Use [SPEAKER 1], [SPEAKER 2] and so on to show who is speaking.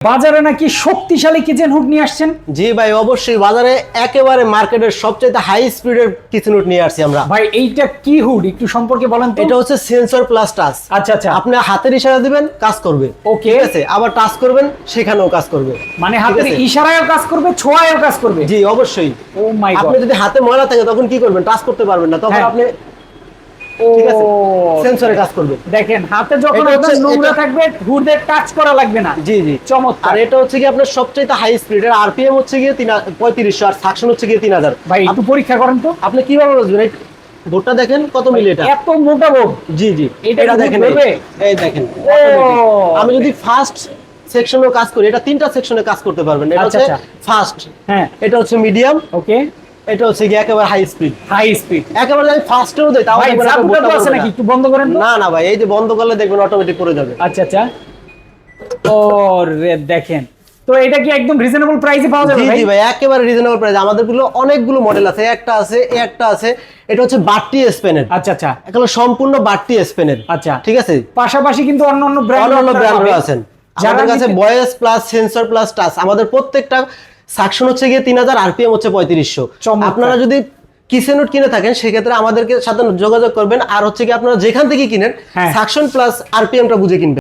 [SPEAKER 1] বাজারে নাকি শক্তিশালী কিচেন হুক নিয়ে আসছেন?
[SPEAKER 2] জি ভাই অবশ্যই বাজারে একেবারে মার্কেটের সবচেয়ে হাই স্পিডের কিচেন উড নিয়ে আসছি আমরা।
[SPEAKER 1] ভাই এইটা কি হুড? একটু সম্পর্কে বলেন তো।
[SPEAKER 2] এটা হচ্ছে সেন্সর প্লাস টাচ
[SPEAKER 1] আচ্ছা আচ্ছা।
[SPEAKER 2] আপনি হাতের ইশারা দিবেন কাজ করবে।
[SPEAKER 1] ওকে
[SPEAKER 2] ঠিক আছে? আবার টাচ করবেন সেখানেও কাজ করবে।
[SPEAKER 1] মানে হাতের ইশারায়ও কাজ করবে ছোঁয়ায়ও কাজ করবে?
[SPEAKER 2] জি অবশ্যই।
[SPEAKER 1] ও মাই গড আপনি
[SPEAKER 2] যদি হাতে ময়লা থাকে তখন কি করবেন? টাচ করতে পারবেন না। তখন
[SPEAKER 1] হ্যাঁ।
[SPEAKER 2] আপনি ঠিক আছে? সেন্সরে কাজ করবে।
[SPEAKER 1] দেখেন হাতে যখন আপনার নোংরা থাকবে হুডে টাচ করা লাগবে না।
[SPEAKER 2] জি জি।
[SPEAKER 1] চমৎকার।
[SPEAKER 2] আর এটা হচ্ছে কি আপনার সবচেয়ে হাই স্পিড এর আরপিএম হচ্ছে গিয়ে তিন পঁয়ত্রিশশো আর সাকশন হচ্ছে গিয়ে তিন হাজার।
[SPEAKER 1] ভাই একটু পরীক্ষা করেন তো।
[SPEAKER 2] আপনি কীভাবে বুঝবেন? দেখেন কত মিলি এটা?
[SPEAKER 1] এত মোটা বোর্ড।
[SPEAKER 2] জি জি।
[SPEAKER 1] এটা
[SPEAKER 2] দেখেন এই- দেখেন। আমি যদি ফার্স্ট সেকশনেও কাজ করি এটা তিনটা সেকশনে কাজ করতে পারবেন। এটা
[SPEAKER 1] আচ্ছা,
[SPEAKER 2] হচ্ছে
[SPEAKER 1] আচ্ছা।
[SPEAKER 2] ফার্স্ট
[SPEAKER 1] হ্যাঁ।
[SPEAKER 2] এটা হচ্ছে মিডিয়াম
[SPEAKER 1] ওকে
[SPEAKER 2] এটা হচ্ছে একেবারে হাই স্পিড
[SPEAKER 1] হাই স্পিড
[SPEAKER 2] একেবারে আমি ফার্স্টেও দেই তাও
[SPEAKER 1] ভাই আছে নাকি? একটু বন্ধ করেন
[SPEAKER 2] না না ভাই এই যে বন্ধ করলে দেখবেন অটোমেটিক পড়ে যাবে।
[SPEAKER 1] আচ্ছা আচ্ছা। দেখেন। তো এটা কি একদম রিজনেবল প্রাইসে পাওয়া যাবে
[SPEAKER 2] জি
[SPEAKER 1] ভাই?
[SPEAKER 2] জি ভাই একেবারে রিজনেবল প্রাইস আমাদেরগুলো অনেকগুলো মডেল আছে একটা আছে একটা আছে। এটা হচ্ছে বাট্টি স্পেনের
[SPEAKER 1] আচ্ছা আচ্ছা।
[SPEAKER 2] সম্পূর্ণ বাট্টি স্পেনের
[SPEAKER 1] আচ্ছা।
[SPEAKER 2] ঠিক আছে?
[SPEAKER 1] পাশাপাশি কিন্তু অন্য অন্য ব্র্যান্ড
[SPEAKER 2] অন্যান্য ব্র্যান্ডও আছেন আমাদের কাছে voice plus sensor plus touch আমাদের প্রত্যেকটা সাকশন হচ্ছে গিয়ে তিন হাজার আরপিএম হচ্ছে পঁয়ত্রিশশো। আপনারা যদি কিসে নোট কিনে থাকেন সেক্ষেত্রে আমাদেরকে সাথে যোগাযোগ করবেন আর হচ্ছে কি আপনারা যেখান থেকে কিনেন
[SPEAKER 1] হ্যাঁ।
[SPEAKER 2] সাকশন প্লাস আরপিএমটা বুঝে কিনবেন